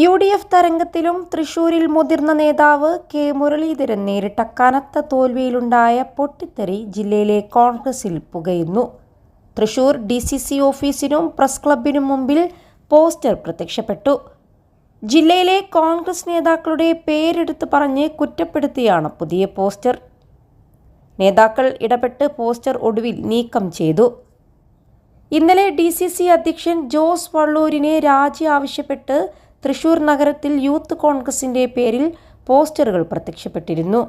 U D F തരംഗത്തിലും തൃശൂരിൽ മുതിർന്ന നേതാവ് കെ മുരളീധരൻ നേരിട്ട കനത്ത തോൽവിയിലുണ്ടായ പൊട്ടിത്തെറി ജില്ലയിലെ കോൺഗ്രസിൽ പുകയുന്നു. തൃശൂർ ഡി സി സി ഓഫീസിനും പ്രസ് ക്ലബിനും മുമ്പിൽ പോസ്റ്റർ പ്രത്യക്ഷപ്പെട്ടു. ജില്ലയിലെ കോൺഗ്രസ് നേതാക്കളുടെ പേരെടുത്ത് പറഞ്ഞ് കുറ്റപ്പെടുത്തിയാണ് പുതിയ പോസ്റ്റർ. നേതാക്കൾ ഇടപെട്ട് പോസ്റ്റർ ഒടുവിൽ നീക്കം ചെയ്തു. ഇന്നലെ ഡി സി സി അധ്യക്ഷൻ ജോസ് വള്ളൂരിനെ രാജി ആവശ്യപ്പെട്ട് തൃശൂർ നഗരത്തിൽ യൂത്ത് കോൺഗ്രസിന്റെ പേരിൽ പോസ്റ്ററുകൾ പ്രത്യക്ഷപ്പെട്ടിരുന്നു.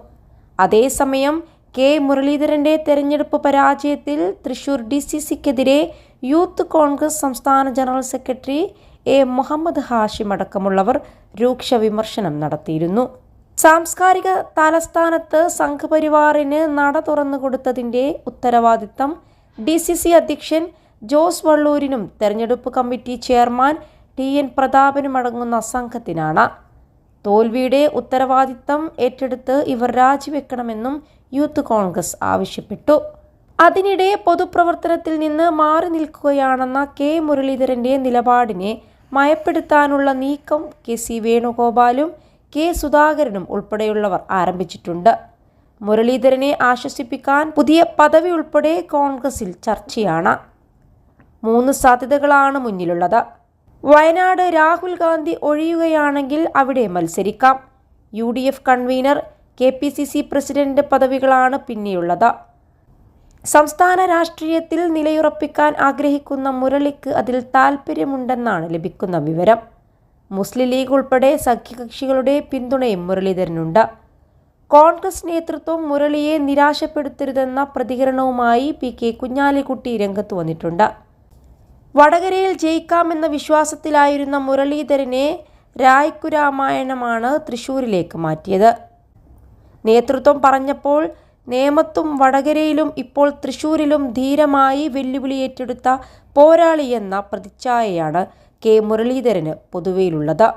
അതേസമയം കെ മുരളീധരന്റെ തെരഞ്ഞെടുപ്പ് പരാജയത്തിൽ തൃശൂർ ഡി സി സിക്കെതിരെ യൂത്ത് കോൺഗ്രസ് സംസ്ഥാന general secretary A Muhammad Hashim അടക്കമുള്ളവർ രൂക്ഷ വിമർശനം നടത്തിയിരുന്നു. സാംസ്കാരിക തലസ്ഥാനത്ത് സംഘപരിവാറിന് നട തുറന്നു കൊടുത്തതിന്റെ ഉത്തരവാദിത്തം ഡി സി സി അധ്യക്ഷൻ ജോസ് വള്ളൂരിനും തെരഞ്ഞെടുപ്പ് കമ്മിറ്റി ചെയർമാൻ ടി എൻ പ്രതാപനും അടങ്ങുന്ന സംഘത്തിനാണ്. തോൽവിയുടെ ഉത്തരവാദിത്തം ഏറ്റെടുത്ത് ഇവർ രാജിവെക്കണമെന്നും യൂത്ത് കോൺഗ്രസ് ആവശ്യപ്പെട്ടു. അതിനിടെ പൊതുപ്രവർത്തനത്തിൽ നിന്ന് മാറി നിൽക്കുകയാണെന്ന കെ മുരളീധരന്റെ നിലപാടിനെ മയപ്പെടുത്താനുള്ള നീക്കം കെ സി വേണുഗോപാലും കെ സുധാകരനും ഉൾപ്പെടെയുള്ളവർ ആരംഭിച്ചിട്ടുണ്ട്. മുരളീധരനെ ആശ്വസിപ്പിക്കാൻ പുതിയ പദവി ഉൾപ്പെടെ കോൺഗ്രസിൽ ചർച്ചയാണ്. മൂന്ന് സാധ്യതകളാണ് മുന്നിലുള്ളത്. വയനാട് രാഹുൽ ഗാന്ധി ഒഴിയുകയാണെങ്കിൽ അവിടെ മത്സരിക്കാം. U D F convener K P C C president പദവികളാണ് പിന്നെയുള്ളത് സംസ്ഥാന രാഷ്ട്രീയത്തിൽ നിലയുറപ്പിക്കാൻ ആഗ്രഹിക്കുന്ന മുരളിക്ക് അതിൽ താൽപ്പര്യമുണ്ടെന്നാണ് ലഭിക്കുന്ന വിവരം. മുസ്ലിം ലീഗ് ഉൾപ്പെടെ സഖ്യകക്ഷികളുടെ പിന്തുണയും മുരളീധരനുണ്ട്. കോൺഗ്രസ് നേതൃത്വം മുരളിയെ നിരാശപ്പെടുത്തരുതെന്ന പ്രതികരണവുമായി പി കെ കുഞ്ഞാലിക്കുട്ടി രംഗത്ത് വന്നിട്ടുണ്ട്. വടകരയിൽ ജയിക്കാമെന്ന വിശ്വാസത്തിലായിരുന്ന മുരളീധരനെ രായ്ക്കു രാമായണമാണ് തൃശൂരിലേക്ക് മാറ്റിയത്. നേതൃത്വം പറഞ്ഞപ്പോൾ നേമത്തും വടകരയിലും ഇപ്പോൾ തൃശൂരിലും ധീരമായി വെല്ലുവിളി ഏറ്റെടുത്ത പോരാളിയെന്ന പ്രതിച്ഛായയാണ് കെ മുരളീധരന് പൊതുവെയിലുള്ളത്